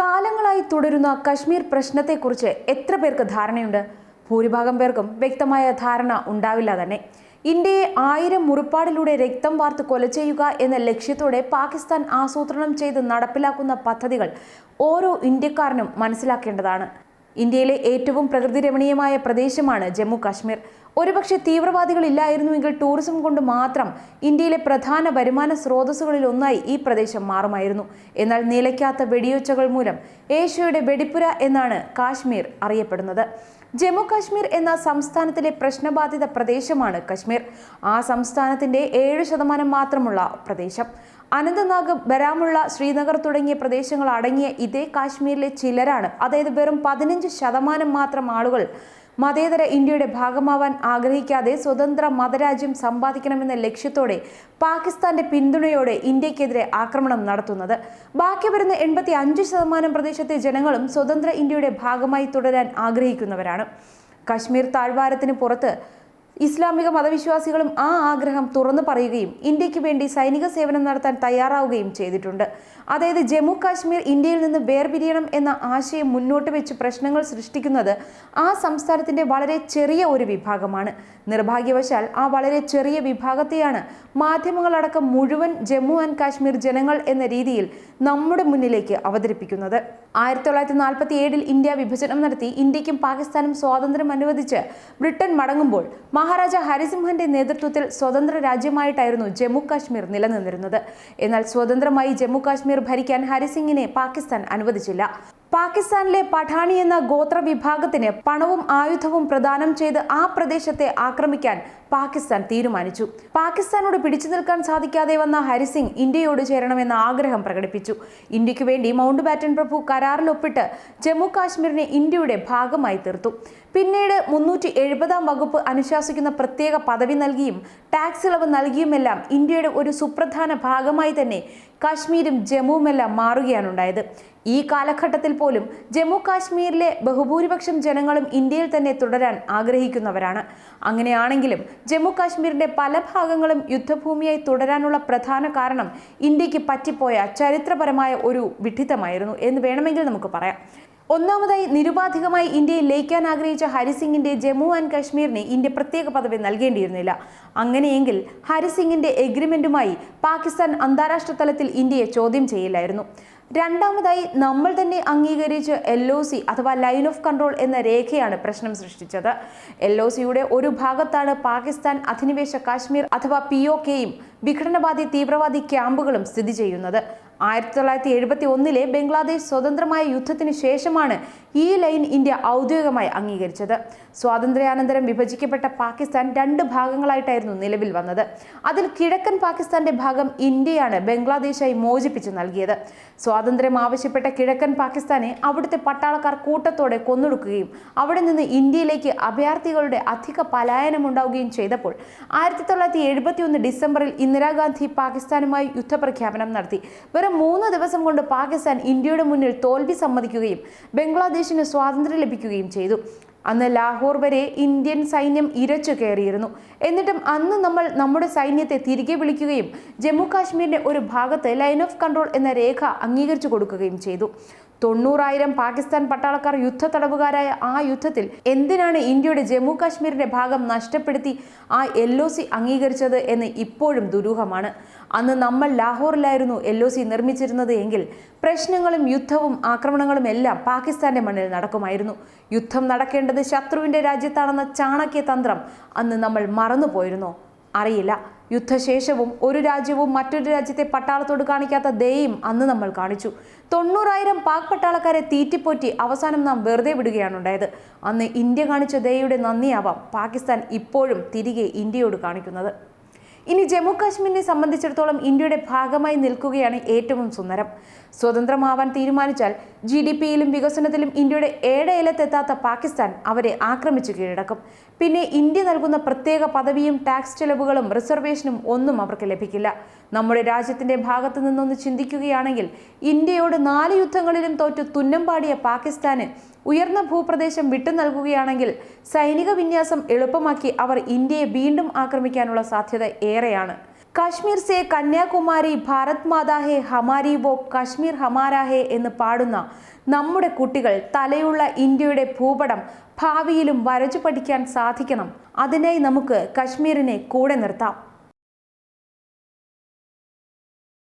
കാലങ്ങളായി തുടരുന്ന കശ്മീർ പ്രശ്നത്തെക്കുറിച്ച് എത്ര പേർക്ക് ധാരണയുണ്ട്? ഭൂരിഭാഗം പേർക്കും വ്യക്തമായ ധാരണ ഉണ്ടാവില്ല തന്നെ. ഇന്ത്യയെ ആയിരം മുറിപ്പാടിലൂടെ രക്തം വാർത്ത് കൊല ചെയ്യുക എന്ന ലക്ഷ്യത്തോടെ പാകിസ്ഥാൻ ആസൂത്രണം ചെയ്ത് നടപ്പിലാക്കുന്ന പദ്ധതികൾ ഓരോ ഇന്ത്യക്കാരനും മനസ്സിലാക്കേണ്ടതാണ്. ഇന്ത്യയിലെ ഏറ്റവും പ്രകൃതി രമണീയമായ പ്രദേശമാണ് ജമ്മു കാശ്മീർ. ഒരുപക്ഷെ തീവ്രവാദികൾ ഇല്ലായിരുന്നുവെങ്കിൽ ടൂറിസം കൊണ്ട് മാത്രം ഇന്ത്യയിലെ പ്രധാന വരുമാന സ്രോതസ്സുകളിൽ ഒന്നായി ഈ പ്രദേശം മാറുമായിരുന്നു. എന്നാൽ നിലയ്ക്കാത്ത വെടിയൊച്ചകൾ മൂലം ഏഷ്യയുടെ വെടിപ്പുര എന്നാണ് കാശ്മീർ അറിയപ്പെടുന്നത്. ജമ്മു കാശ്മീർ എന്ന സംസ്ഥാനത്തിലെ പ്രശ്നബാധിത പ്രദേശമാണ് കശ്മീർ. ആ സംസ്ഥാനത്തിന്റെ ഏഴ് ശതമാനം മാത്രമുള്ള പ്രദേശം. അനന്തനാഗ് ബരാമുള്ള ശ്രീനഗർ തുടങ്ങിയ പ്രദേശങ്ങൾ അടങ്ങിയ ഇതേ കാശ്മീരിലെ ചിലരാണ്. അതായത് വെറും പതിനഞ്ച് ശതമാനം മാത്രം ആളുകൾ മതേതര ഇന്ത്യയുടെ ഭാഗമാവാൻ ആഗ്രഹിക്കാതെ സ്വതന്ത്ര മതരാജ്യം സമ്പാദിക്കണമെന്ന ലക്ഷ്യത്തോടെ പാകിസ്ഥാന്റെ പിന്തുണയോടെ ഇന്ത്യക്കെതിരെ ആക്രമണം നടത്തുന്നത്. ബാക്കി വരുന്ന എൺപത്തി അഞ്ച് ശതമാനം പ്രദേശത്തെ ജനങ്ങളും സ്വതന്ത്ര ഇന്ത്യയുടെ ഭാഗമായി തുടരാൻ ആഗ്രഹിക്കുന്നവരാണ്. കശ്മീർ താഴ്വാരത്തിന് പുറത്ത് ഇസ്ലാമിക മതവിശ്വാസികളും ആ ആഗ്രഹം തുറന്നു പറയുകയും ഇന്ത്യയ്ക്ക് വേണ്ടി സൈനിക സേവനം നടത്താൻ തയ്യാറാവുകയും ചെയ്തിട്ടുണ്ട്. അതായത് ജമ്മു കാശ്മീർ ഇന്ത്യയിൽ നിന്ന് വേർപിരിയണം എന്ന ആശയം മുന്നോട്ട് വെച്ച് പ്രശ്നങ്ങൾ സൃഷ്ടിക്കുന്നത് ആ സംസ്ഥാനത്തിന്റെ വളരെ ചെറിയ ഒരു വിഭാഗമാണ്. നിർഭാഗ്യവശാൽ ആ വളരെ ചെറിയ വിഭാഗത്തെയാണ് മാധ്യമങ്ങളടക്കം മുഴുവൻ ജമ്മു ആൻഡ് കാശ്മീർ ജനങ്ങൾ എന്ന രീതിയിൽ നമ്മുടെ മുന്നിലേക്ക് അവതരിപ്പിക്കുന്നത്. ആയിരത്തി തൊള്ളായിരത്തി നാൽപ്പത്തി ഏഴിൽ ഇന്ത്യ വിഭജനം നടത്തി ഇന്ത്യക്കും പാകിസ്ഥാനും സ്വാതന്ത്ര്യം അനുവദിച്ച് ബ്രിട്ടൻ മടങ്ങുമ്പോൾ മഹാരാജ ഹരിസിംഹന്റെ നേതൃത്വത്തിൽ സ്വതന്ത്ര രാജ്യമായിട്ടായിരുന്നു ജമ്മു കാശ്മീർ നിലനിന്നിരുന്നത്. എന്നാൽ സ്വതന്ത്രമായി ജമ്മു കാശ്മീർ ഭരിക്കാൻ ഹരിസിംഗിനെ പാകിസ്ഥാൻ അനുവദിച്ചില്ല. പാകിസ്ഥാനിലെ പഠാണി എന്ന ഗോത്ര വിഭാഗത്തിന് പണവും ആയുധവും പ്രദാനം ചെയ്ത് ആ പ്രദേശത്തെ ആക്രമിക്കാൻ പാകിസ്ഥാൻ തീരുമാനിച്ചു. പാകിസ്ഥാനോട് പിടിച്ചു നിൽക്കാൻ സാധിക്കാതെ വന്ന ഹരിസിംഗ് ഇന്ത്യയോട് ചേരണമെന്ന ആഗ്രഹം പ്രകടിപ്പിച്ചു. ഇന്ത്യയ്ക്ക് വേണ്ടി മൗണ്ട് ബാറ്റൻ പ്രഭു കരാറിൽ ഒപ്പിട്ട് ജമ്മു കാശ്മീരിനെ ഇന്ത്യയുടെ ഭാഗമായി തീർത്തു. പിന്നീട് മുന്നൂറ്റി എഴുപതാം വകുപ്പ് അനുശാസിക്കുന്ന പ്രത്യേക പദവി നൽകിയും ടാക്സ് ഇളവ് നൽകിയുമെല്ലാം ഇന്ത്യയുടെ ഒരു സുപ്രധാന ഭാഗമായി തന്നെ കാശ്മീരും ജമ്മുവുമെല്ലാം മാറുകയാണുണ്ടായത്. ഈ കാലഘട്ടത്തിൽ പോലും ജമ്മു കാശ്മീരിലെ ബഹുഭൂരിപക്ഷം ജനങ്ങളും ഇന്ത്യയിൽ തന്നെ തുടരാൻ ആഗ്രഹിക്കുന്നവരാണ്. അങ്ങനെയാണെങ്കിലും ജമ്മു കാശ്മീരിന്റെ പല ഭാഗങ്ങളും യുദ്ധഭൂമിയായി തുടരാനുള്ള പ്രധാന കാരണം ഇന്ത്യയ്ക്ക് പറ്റിപ്പോയ ചരിത്രപരമായ ഒരു വിഡിത്തമായിരുന്നു എന്ന് വേണമെങ്കിൽ നമുക്ക് പറയാം. ഒന്നാമതായി നിരുപാധികമായി ഇന്ത്യയിൽ ലയിക്കാൻ ആഗ്രഹിച്ച ഹരിസിംഗിന്റെ ജമ്മു ആൻഡ് കാശ്മീരിന് ഇന്ത്യ പ്രത്യേക പദവി നൽകേണ്ടിയിരുന്നില്ല. അങ്ങനെയെങ്കിൽ ഹരിസിംഗിന്റെ എഗ്രിമെന്റുമായി പാകിസ്ഥാൻ അന്താരാഷ്ട്ര തലത്തിൽ ഇന്ത്യയെ ചോദ്യം ചെയ്യില്ലായിരുന്നു രണ്ടാമതായി നമ്മൾ തന്നെ അംഗീകരിച്ച എൽ ഒ സി അഥവാ ലൈൻ ഓഫ് കൺട്രോൾ എന്ന രേഖയാണ് പ്രശ്നം സൃഷ്ടിച്ചത്. എൽ ഒ സിയുടെ ഒരു ഭാഗത്താണ് പാകിസ്ഥാൻ അധിനിവേശ കാശ്മീർ അഥവാ പി ഒ കെയും വിഘടനവാദി തീവ്രവാദി ക്യാമ്പുകളും സ്ഥിതി ചെയ്യുന്നത്. ആയിരത്തി തൊള്ളായിരത്തി എഴുപത്തി ഒന്നിലെ ബംഗ്ലാദേശ് സ്വതന്ത്രമായ യുദ്ധത്തിന് ശേഷമാണ് ഈ ലൈൻ ഇന്ത്യ ഔദ്യോഗികമായി അംഗീകരിച്ചത്. സ്വാതന്ത്ര്യാനന്തരം വിഭജിക്കപ്പെട്ട പാകിസ്ഥാൻ രണ്ട് ഭാഗങ്ങളായിട്ടായിരുന്നു നിലവിൽ വന്നത്. അതിൽ കിഴക്കൻ പാകിസ്ഥാന്റെ ഭാഗം ഇന്ത്യയാണ് ബംഗ്ലാദേശായി മോചിപ്പിച്ചു നൽകിയത്. സ്വാതന്ത്ര്യം ആവശ്യപ്പെട്ട കിഴക്കൻ പാകിസ്ഥാനെ അവിടുത്തെ പട്ടാളക്കാർ കൂട്ടത്തോടെ കൊന്നൊടുക്കുകയും അവിടെ നിന്ന് ഇന്ത്യയിലേക്ക് അഭയാർത്ഥികളുടെ അധിക പലായനം ഉണ്ടാവുകയും ചെയ്തപ്പോൾ ആയിരത്തി തൊള്ളായിരത്തി എഴുപത്തി ഒന്ന് ഡിസംബറിൽ ഇന്ദിരാഗാന്ധി പാകിസ്ഥാനുമായി യുദ്ധപ്രഖ്യാപനം നടത്തി. വെറും മൂന്ന് ദിവസം കൊണ്ട് പാകിസ്ഥാൻ ഇന്ത്യയുടെ മുന്നിൽ തോൽവി സമ്മതിക്കുകയും ബംഗ്ലാദേശിന് സ്വാതന്ത്ര്യം ലഭിക്കുകയും ചെയ്തു. അന്ന് ലാഹോർ വരെ ഇന്ത്യൻ സൈന്യം ഇരച്ചു കയറിയിരുന്നു. എന്നിട്ടും അന്ന് നമ്മൾ നമ്മുടെ സൈന്യത്തെ തിരികെ വിളിക്കുകയും ജമ്മു കാശ്മീരിന്റെ ഒരു ഭാഗത്ത് ലൈൻ ഓഫ് കൺട്രോൾ എന്ന രേഖ അംഗീകരിച്ചു കൊടുക്കുകയും ചെയ്തു. തൊണ്ണൂറായിരം പാകിസ്ഥാൻ പട്ടാളക്കാർ യുദ്ധ തടവുകാരായ ആ യുദ്ധത്തിൽ എന്തിനാണ് ഇന്ത്യയുടെ ജമ്മു കാശ്മീരിന്റെ ഭാഗം നഷ്ടപ്പെടുത്തി ആ എൽ ഒ സി അംഗീകരിച്ചത് എന്ന് ഇപ്പോഴും ദുരൂഹമാണ്. അന്ന് നമ്മൾ ലാഹോറിലായിരുന്നു എൽ ഒ സി നിർമ്മിച്ചിരുന്നത് എങ്കിൽ പ്രശ്നങ്ങളും യുദ്ധവും ആക്രമണങ്ങളും എല്ലാം പാകിസ്ഥാന്റെ മണ്ണിൽ നടക്കുമായിരുന്നു. യുദ്ധം നടക്കേണ്ടത് ശത്രുവിന്റെ രാജ്യത്താണെന്ന ചാണക്യ തന്ത്രം. അന്ന് നമ്മൾ മറന്നുപോയിരുന്നോ? അറിയില്ല. യുദ്ധശേഷവും ഒരു രാജ്യവും മറ്റൊരു രാജ്യത്തെ പട്ടാളത്തോട് കാണിക്കാത്ത ദയയും അന്ന് നമ്മൾ കാണിച്ചു. തൊണ്ണൂറായിരം പാക് പട്ടാളക്കാരെ തീറ്റിപ്പോറ്റി അവസാനം നാം വെറുതെ വിടുകയാണ് ഉണ്ടായത്. അന്ന് ഇന്ത്യ കാണിച്ച ദയയുടെ നന്ദിയാവാം പാകിസ്ഥാൻ ഇപ്പോഴും തിരികെ ഇന്ത്യയോട് കാണിക്കുന്നത്. ഇനി ജമ്മു കാശ്മീരിനെ സംബന്ധിച്ചിടത്തോളം ഇന്ത്യയുടെ ഭാഗമായി നിൽക്കുകയാണ് ഏറ്റവും സുന്ദരം. സ്വതന്ത്രമാവാൻ തീരുമാനിച്ചാൽ ജി ഡി പിയിലും വികസനത്തിലും ഇന്ത്യയുടെ ഏഴയിലത്തെത്താത്ത പാകിസ്ഥാൻ അവരെ ആക്രമിച്ചു കീഴടക്കും. പിന്നെ ഇന്ത്യ നൽകുന്ന പ്രത്യേക പദവിയും ടാക്സ് ചെലവുകളും റിസർവേഷനും ഒന്നും അവർക്ക് ലഭിക്കില്ല. നമ്മുടെ രാജ്യത്തിന്റെ ഭാഗത്തു നിന്നൊന്ന് ചിന്തിക്കുകയാണെങ്കിൽ ഇന്ത്യയോട് നാല് യുദ്ധങ്ങളിലും തോറ്റു തുന്നം പാടിയ പാകിസ്ഥാന് ഉയർന്ന ഭൂപ്രദേശം വിട്ടു നൽകുകയാണെങ്കിൽ സൈനിക വിന്യാസം എളുപ്പമാക്കി അവർ ഇന്ത്യയെ വീണ്ടും ആക്രമിക്കാനുള്ള സാധ്യത ഏറെയാണ്. കാശ്മീർ സേ കന്യാകുമാരി ഭാരത് മാതാ ഹേ ഹമാരി വോ കാശ്മീർ ഹമാരാ ഹേ എന്ന് പാടുന്ന നമ്മുടെ കുട്ടികൾ തലയുള്ള ഇന്ത്യയുടെ ഭൂപടം ഭാവിയിലും വരച്ചു പഠിക്കാൻ സാധിക്കണം. അതിനായി നമുക്ക് കശ്മീരിനെ കൂടെ നിർത്താം.